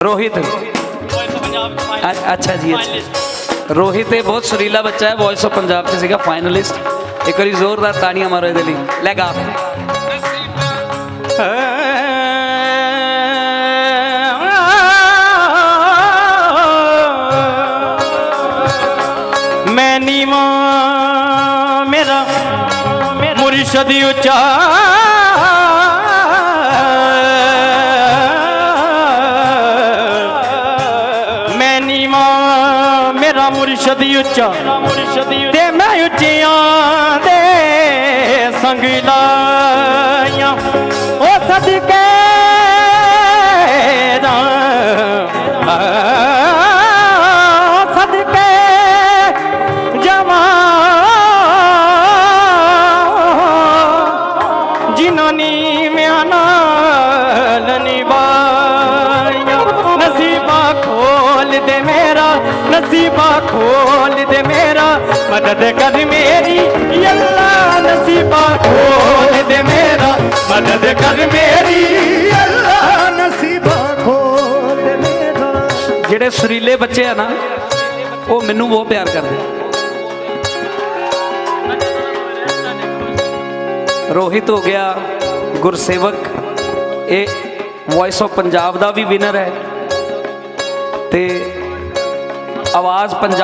ਰੋਹਿਤ। ਅੱਛਾ ਜੀ ਰੋਹਿਤ ਇਹ ਬਹੁਤ ਸੁਰੀਲਾ ਬੱਚਾ ਹੈ ਵੌਇਸ ਆਫ ਪੰਜਾਬ 'ਚ ਸੀਗਾ ਫਾਈਨਲਿਸਟ ਇੱਕ ਵਾਰੀ ਜ਼ੋਰਦਾਰ ਤਾੜੀਆਂ ਮਾਰੋ ਇਹਦੇ ਲਈ। ਲੈ ਗਾ। ਮੈਂ ਨੀਵਾਂ, ਮੇਰਾ ਮੁਰਸ਼ਦ ਉੱਚਾ ਮੇਰਾ ਮੁਰਸ਼ਦ ਉੱਚਾ। ਤੇ ਮੈਂ ਉੱਚਿਆਂ ਦੇ ਸੰਗ ਲਾਈਆਂ। ਉਹ ਸਦਕੇ ਦਾ ਸਦਕੇ ਜਮਾ ਜਿਨ੍ਹਾਂ ਨੀ ਮਿਆਂ ਦੇ ਮੇਰਾ ਨਸੀਬਾ ਖੋਲ ਦੇ ਮੇਰਾ। ਮਦਦ ਕਰ ਮੇਰੀ ਅੱਲਾ, ਨਸੀਬਾ ਖੋਲ ਦੇ ਮੇਰਾ। ਮਦਦ ਕਰ ਮੇਰੀ ਅੱਲਾ, ਨਸੀਬਾ ਖੋਲ ਦੇ ਮੇਰਾ। ਜਿਹੜੇ ਸੁਰੀਲੇ ਬੱਚੇ ਆ ਨਾ, ਉਹ ਮੈਨੂੰ ਬਹੁਤ ਪਿਆਰ ਕਰਦੇ ਰੋਹਿਤ ਹੋ ਗਿਆ ਗੁਰਸੇਵਕ। ਇਹ ਵੌਇਸ ਆਫ ਪੰਜਾਬ ਦਾ ਵੀ ਵਿਨਰ ਹੈ। ਤੇ ਆਵਾਜ਼ ਪੰਜਾਬ